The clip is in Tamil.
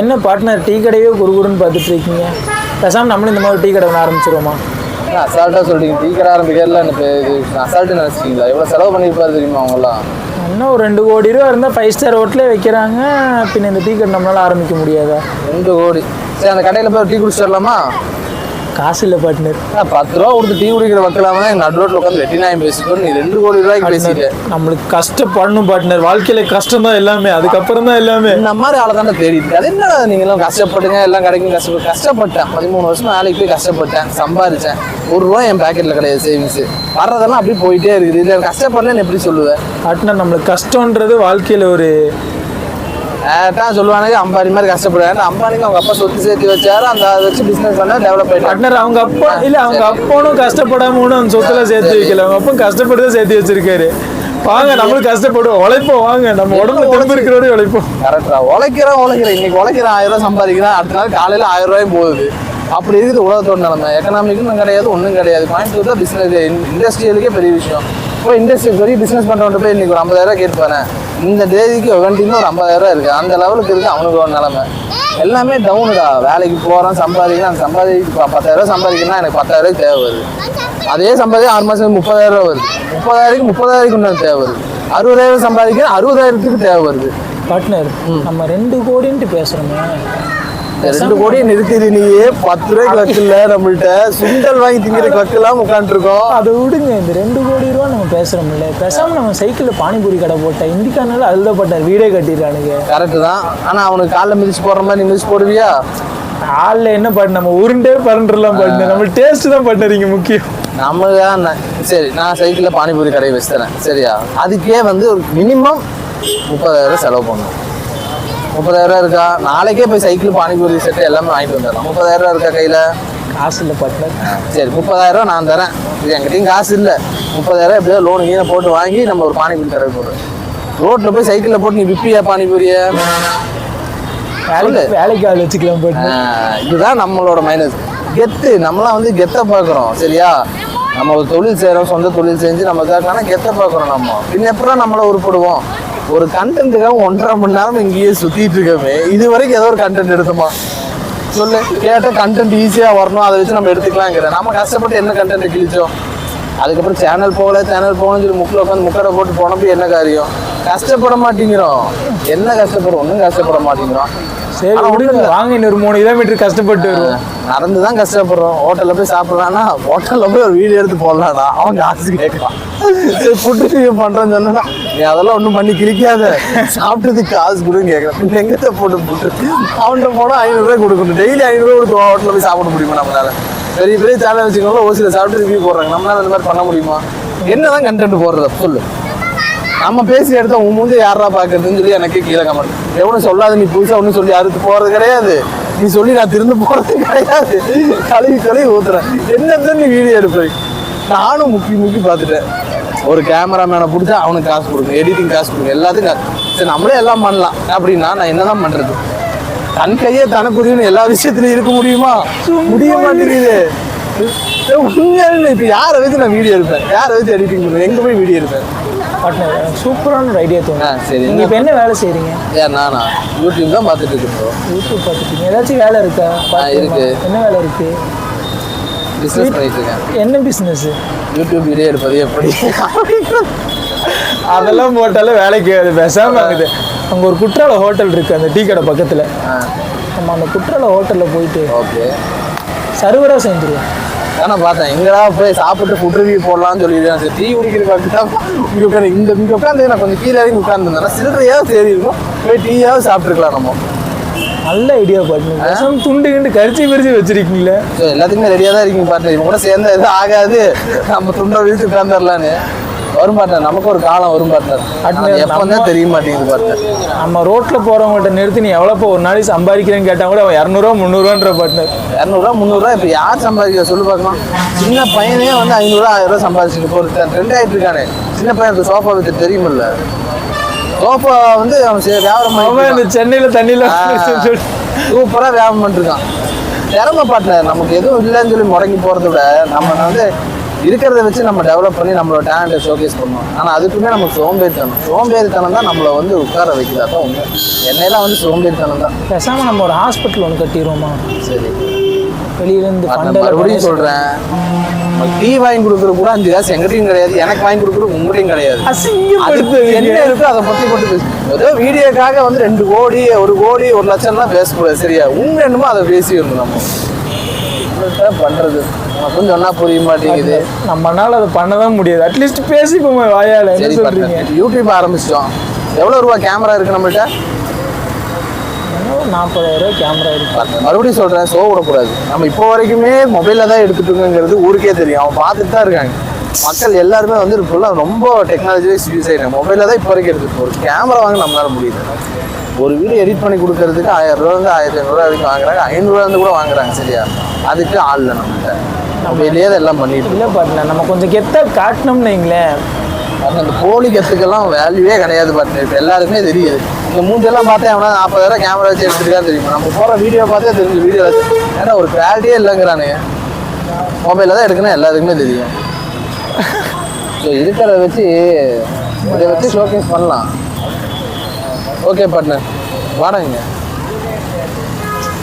என்ன பார்ட்னர் டீ கடையே குறுகுறுன்னு பார்த்துட்டு இருக்கீங்க பேசாமல் நம்மளும் இந்த மாதிரி டீ கடை ஒன்று ஆரம்பிச்சிருவோமா? அசால்ட்டாக சொல்றீங்க. டீ கடை ஆரம்பிக்கிறதுல எனக்கு இது அசால்ட்டு நினச்சிட்டீங்களா? எவ்வளோ செலவு பண்ணியிருப்பாரு தெரியுமா அவங்களாம் இன்னும் ஒரு ரெண்டு கோடி ரூபா இருந்தால் ஃபைவ் ஸ்டார் ஹோட்டலே வைக்கிறாங்க. பின்ன இந்த டீ கடை நம்மளால ஆரம்பிக்க முடியாதா? ரெண்டு கோடி. சரி அந்த கடையில் போய் டீ குடிச்சிட்டு வரலாமா? காசு இல்லை பார்ட்னர் பத்து ரூபா கொடுத்து டீ குடிக்கிற மக்களாம நடு ரோட்டில் உட்காந்து வெட்டி நாயம் பேசிட்டு நீ ரெண்டு கோடி ரூபாய்க்கு பேசிட்டு நம்மளுக்கு கஷ்டப்படணும் பார்ட்னர் வாழ்க்கையில் கஷ்டம் தான் எல்லாமே. அதுக்கப்புறம் தான் எல்லாமே. இந்த மாதிரி ஆளை தானே தேடிட்டு அது என்ன நீங்க எல்லாம் கஷ்டப்படுங்க எல்லாம் கிடைக்கும் கஷ்டப்பட்டு கஷ்டப்பட்டேன். பதிமூணு வருஷம் வேலைக்கு போய் கஷ்டப்பட்டேன் சம்பாரிச்சேன். ஒரு ரூபா என் பாக்கெட்ல கிடையாது சேவிங்ஸ் வர்றதெல்லாம் அப்படியே போயிட்டே இருக்குது. இதுல கஷ்டப்படலன்னு எப்படி சொல்லுவேன் பார்ட்னர் நம்மளுக்கு கஷ்டன்றது வாழ்க்கையில் ஒரு தான் சொல்லுவானுங்க அம்பானி மாதிரி கஷ்டப்படுவாங்க அம்பானிக்கு அவங்க அப்பா சொத்து சேர்த்து வச்சாரு அந்த அதை வச்சு பிசினஸ் பண்ண டெவலப் பார்ட்னர் அவங்க அப்பா இல்லை அவங்க அப்பனும் கஷ்டப்படாம அந்த சொத்துல சேர்த்து வைக்கல. அவங்க அப்பா கஷ்டப்பட்டு தான் சேர்த்து வச்சிருக்காரு. வாங்க நம்மளும் கஷ்டப்படுவோம். உழைப்போம் வாங்க. நம்ம உடம்புல தெம்பு இருக்கிறோட உழைப்போம். கரெக்டா உழைக்கிறேன் உழைக்கிறேன் இன்னைக்கு உழைக்கிறேன் ஆயிரம் ரூபாய் சம்பாதிக்கிறேன் அடுத்த நாள் காலையில ஆயிரம் ரூபாயும் போகுது. அப்படி இருக்குது உலகத்தோட நிலைமை. எக்கனாமிக்கும் கிடையாது. ஒன்றும் கிடையாது. கோயம்புத்தூர் தான் பிசினஸ் இண்டஸ்ட்ரியலுக்கே பெரிய விஷயம். இப்போ இண்டஸ்ட்ரி பெரிய பிசினஸ் பண்றவன்ட்ட போய் இன்னைக்கு ஒரு ஐம்பதாயிரம் கேட்பானே இந்த தேதிக்கு ஒவ்வொன்றியும் ஒரு ஐம்பதாயிரம் ரூபாய் இருக்கு. அந்த லெவலுக்கு இருக்கு அவனுக்கு ஒரு நிலைமை. எல்லாமே டவுனுடா வேலைக்கு போறான் சம்பாதிக்கிறான் அந்த சம்பாதி பத்தாயிரம் சம்பாதிக்கணும்னா எனக்கு பத்தாயிரம் தேவை வருது. அதே சம்பாதி ஆறு மாசம் முப்பதாயிரம் வருது. முப்பதாயிரம் முப்பதாயிரம் உண்டான தேவை வருது. அறுபதாயிரம் சம்பாதிக்க அறுபதாயிரத்துக்கு தேவை வருது. பார்ட்னர் நம்ம ரெண்டு கோடின்ட்டு இந்த ரெண்டு கோடியை நிறுத்திடு நீயே. பத்து ரூபாய்க்கு வைக்கல நம்மள்ட்ட. சுண்டல் வாங்கி திங்கிறதுக்கு வைக்கலாம் உட்காந்துருக்கோம் அதை விடுங்க இந்த ரெண்டு கோடி ரூபா நம்ம பேசுறோம்ல. பேசாம நம்ம சைக்கிளில் பானிபூரி கடை போட்டேன் இந்திக்கானால அதில் வீடே கட்டிடுறானுங்க. கரெக்டு தான். ஆனா அவனுக்கு காலைல மிதிச்சு போடுற மாதிரி நீ மிதிச்சு போடுவியா? ஆள்ல என்ன பண்ண நம்ம உருண்டே பரண்டெல்லாம் பண்ண. நம்ம டேஸ்ட் தான் பண்ணுறீங்க முக்கியம். நம்ம தான் சரி நான் சைக்கிளில் பானிபூரி கடையை வச்சுத்தரேன். சரியா? அதுக்கே வந்து ஒரு மினிமம் முப்பதாயிரம் செலவு பண்ணணும். முப்பதாயிரம் இருக்கா? நாளைக்கே போய் சைக்கிள் பானிபூரி செட்டு எல்லாமே வாங்கிட்டு வந்துடலாம். முப்பதாயிரம் இருக்கா கையில்? காசு இல்லை பார்ட்னர் சரி முப்பதாயிரம் நான் தரேன். இது என்கிட்டயும் காசு இல்லை. முப்பதாயிரம் எப்படியோ லோன் கீழே போட்டு வாங்கி நம்ம ஒரு பானிபூரி கடை போடுறோம். ரோட்டில் போய் சைக்கிளில் போட்டு நீ விப்பியா பானிபூரியை? வேலைக்கு வேலைக்கு ஆள் வச்சுக்கலாம் ஆஹ் இதுதான் நம்மளோட மைனஸ் கெத்து நம்மளாம் வந்து கெத்தை பார்க்குறோம் சரியா? நம்ம ஒரு தொழில் செய்கிறோம் சொந்த தொழில் செஞ்சு நம்ம இதாக்கான கெத்தை பார்க்குறோம் நம்ம. பின்ன எப்பறம் நம்மள உருப்படுவோம்? ஒரு கண்டென்ட்டுக்காக ஒன்றரை மணி நேரம் இங்கேயே சுற்றிட்டு இருக்கவே இது வரைக்கும் ஏதோ ஒரு கண்டென்ட் எடுத்தோமா? சொல்லு. கேட்டால் கண்டென்ட் ஈஸியாக வரணும். அதை வச்சு நம்ம எடுத்துக்கலாங்கிற நம்ம கஷ்டப்பட்டு என்ன கண்டென்ட் கிழிச்சோம்? அதுக்கப்புறம் சேனல் போகல சேனல் போகணும்னு சொல்லி முக்கில் உட்காந்து முக்கடை போட்டு போனப்போ என்ன காரியம்? கஷ்டப்பட மாட்டேங்கிறோம். என்ன கஷ்டப்படுறோம் ஒன்றும் கஷ்டப்பட மாட்டேங்கிறோம். சரி விடுங்க வாங்க இன்னொரு மூணு கிலோமீட்டர் கஷ்டப்பட்டு வருவோம். நடந்து தான் கஷ்டப்படுறோம் ஹோட்டலில் போய் சாப்பிட்லான்னா ஹோட்டலில் போய் ஒரு வீடியோ எடுத்து போடலாம்டா. அவன் காசு கேட்கலாம் சரி ஃபுட்டு ரிவ்யூ பண்ணுறேன்னு சொன்னா நீ அதெல்லாம் ஒன்றும் பண்ணி கிழிக்காத. சாப்பிட்டதுக்கு காசு கொடுன்னு கேட்குறேன். எங்கத்த போட்டு போட்டு அவன்கிட்ட போனால் ஐநூறுரூவா கொடுக்கணும். டெய்லி ஐநூறுரூவா கொடுத்து ஹோட்டலில் போய் சாப்பிட முடியுமா நம்மளால? பெரிய பெரிய சேனல் வச்சுக்கோங்களா சில சாப்பிட்டு ரிவ்யூ போடுறாங்க. நம்மளால அந்த மாதிரி பண்ண முடியுமா? என்னதான் கண்டென்ட் போடுறது சொல்லு. நம்ம பேசி எடுத்தா உன் மூஞ்சி யாரா பாக்குறதுன்னு சொல்லி எனக்கே கீழே கமெண்ட் எவனும் சொல்லாத நீ புதுசா ஒன்றும் சொல்லி அறுத்து போறது கிடையாது. நீ சொல்லி நான் திருந்து போறது கிடையாது. கழுவி கழுவி ஊத்துறேன். என்னதான் நீ வீடியோ எடுப்பேன் நானும் முக்கி முக்கி பார்த்துட்டேன். ஒரு கேமராமேனை பிடிச்சா அவனுக்கு காசு கொடுங்க எடிட்டிங் காசு கொடுங்க எல்லாத்துக்கும். சரி நம்மளே எல்லாம் பண்ணலாம். அப்படின்னா நான் என்னதான் பண்றது? தன் கையே தனக்குரியன்னு எல்லா விஷயத்துலயும் இருக்க முடியுமா? முடிய மாட்டேங்குது. உண்மையாலுமே இப்ப யாரை வச்சு நான் வீடியோ எடுப்பேன்? யாரை வச்சு எடிட்டிங் பண்ணுவேன்? எங்க போய் வீடியோ எடுப்பேன்? எனக்கு சூப்பரான ஒரு ஐடியா தோணும் சரி. நீங்கள் இப்போ என்ன வேலை செய்கிறீங்க ஏன் நானா? யூடியூப் தான் பார்த்துட்டு இருக்கேன் bro. யூடியூப் பார்த்துட்டீங்க ஏதாச்சும் வேலை இருக்கா? பார்க்கணுமா? இருக்கு. என்ன வேலை இருக்கு? பிஸ்னஸ் பண்ணிட்டு இருக்கேன். என்ன பிஸ்னஸ் யூடியூப் வீடியோ எடுப்பது எப்படி? அதெல்லாம் போட்டாலே வேலைக்கு அது பேசாம இருக்குது. அங்கே ஒரு குற்றால ஹோட்டல் இருக்கு அந்த டீ கடை பக்கத்தில். நம்ம அந்த குற்றால ஹோட்டலில் போயிட்டு ஓகே. சர்வராக செஞ்சுருவோம் நான் பார்த்தேன் எங்கடா போய் சாப்பிட்டு ஃபுட் ரிவ்யூ போடலாம்னு சொல்லிடுறேன் சரி டீ குடிக்கிறதுக்கு தான் இங்கே உட்காந்து இந்த இங்கே உட்காந்து நான் கொஞ்சம் கீழே இறங்கி உட்காந்துருந்தேன் சில்லறையாவது சரி இருக்கும் போய் டீயாவது சாப்பிட்டுருக்கலாம் நம்ம. நல்ல ஐடியா பாட்டு துண்டு கிண்டு கரிச்சி பிரிச்சு வச்சிருக்கீங்களே. ஸோ எல்லாத்துக்குமே ரெடியாக தான் இருக்கீங்க பாட்டு இவங்க கூட சேர்ந்து எதுவும் ஆகாது. நம்ம துண்டை வீழ்த்து உட்காந்துடலான்னு வரும் பாட்டேன் நமக்கு ஒரு காலம் வரும் பாட்டேன் அது எப்போ தான் தெரிய மாட்டேங்குது பாட்டேன் நம்ம ரோட்டில் போகிறவங்கள்ட்ட நிறுத்தி நீ எவ்வளோப்போ ஒரு நாளைக்கு சம்பாதிக்கிறேன்னு கேட்டால் கூட அவன் இரநூறுவா முந்நூறுவான்ற பார்ட்னர் இரநூறுவா முந்நூறுரூவா இப்போ யார் சம்பாதிக்க சொல்லு பார்க்கலாம். சின்ன பையனே வந்து ஐநூறுரூவா ஆயிரம் ரூபா சம்பாதிச்சுட்டு போகிறது ட்ரெண்ட் ஆகிட்டு இருக்கானே. சின்ன பையன் சோஃபா வித்து தெரியுமில்ல? சோஃபா வந்து அவன் வியாபாரம் இந்த சென்னையில் தண்ணியில் சூப்பராக வியாபாரம் பண்ணிருக்கான் திறமை பார்ட்னர் நமக்கு எதுவும் இல்லைன்னு சொல்லி முடங்கி போகிறத விட நம்ம வந்து இருக்கிறத வச்சு நம்ம டெவலப் பண்ணி நம்மளோட டேலண்ட்டை ஷோகேஸ் பண்ணணும் ஆனால் அதுக்குமே நமக்கு சோம்பேறித்தனம். சோம்பேறித்தனம் தான் நம்மளை வந்து உட்கார வைக்குது. அதான் உண்மை. என்னையெல்லாம் வந்து சோம்பேறித்தனம் தான். பேசாம நம்ம ஒரு ஹாஸ்பிட்டல் ஒன்று கட்டிடுவோமா? சரி. வெளியிலேருந்து மறுபடியும் சொல்கிறேன் டீ வாங்கி கொடுக்குறது கூட அஞ்சு காசு எங்கிட்டையும் கிடையாது. எனக்கு வாங்கி கொடுக்குறது உங்களையும் கிடையாது. அது அசிங்கப்படுத்துவீங்க என்ன இருக்கோ அதை மட்டும் பேசு. ஏதோ வீடியோக்காக வந்து ரெண்டு கோடி ஒரு கோடி ஒரு லட்சம்லாம் பேசக்கூடாது. சரியா? உங்க என்னமோ அதை பேசிடணும் நம்ம. என்னத்த பண்றது? நமக்கும் சொன்னா புரிய மாட்டேங்குது. நம்மனால அதை பண்ணதான் முடியாது. அட்லீஸ்ட் பேசிப்போமே வாயால. என்ன பார்த்தேன் யூடியூப் ஆரம்பிச்சிட்டோம். எவ்வளோ ரூபா கேமரா இருக்கு நம்மள்ட்ட? நாற்பதாயிரம் கேமரா இருக்கு. மறுபடியும் சொல்றேன் சோ விடக்கூடாது. நம்ம இப்போ வரைக்குமே மொபைலில் தான் எடுத்துட்டுங்கிறது ஊருக்கே தெரியும். அவன் பார்த்துட்டு தான் இருக்காங்க. மக்கள் எல்லாருமே வந்து ஃபுல்லாக ரொம்ப டெக்னாலஜி வைஸ் யூஸ் ஆகிடுறாங்க மொபைலில் தான் இப்போ வரைக்கும் எடுத்துட்டு ஒரு கேமரா வாங்க நம்மளால முடியுது ஒரு வீடியோ எடிட் பண்ணி கொடுக்கறதுக்கு ஆயிரம் ரூபாலேருந்து ஆயிரத்தி ஐநூறுரூவா வரைக்கும் வாங்குறாங்க. ஐநூறுரூவாலேருந்து கூட வாங்குறாங்க சரியா? அதுக்கு ஆள் இல்லை நம்மகிட்ட. தான் எல்லாம் பண்ணிட்டு இல்லை பாட்டினா நம்ம கொஞ்சம் கெத்தா காட்டினோம்னு வைங்களேன். அந்த போலி கத்துக்கெல்லாம் வேல்யூவே கிடையாது பாட்டு இப்போ எல்லாருக்குமே தெரியுது. இந்த மூஞ்செல்லாம் பார்த்தா அவனா நாற்பதாயிரம் கேமரா வச்சு எடுத்துருக்கா தெரியும்? நம்ம போகிற வீடியோ பார்த்தே தெரிஞ்சு வீடியோ ஏன்னா ஒரு குவாலிட்டியே இல்லைங்கிறானுங்க. மொபைலில் தான் எடுக்கணும் எல்லாத்துக்குமே தெரியும். ஸோ இருக்கிறத வச்சு இதை வச்சு ஷோகேஸ் பண்ணலாம். Okay partner. வாடகைங்க.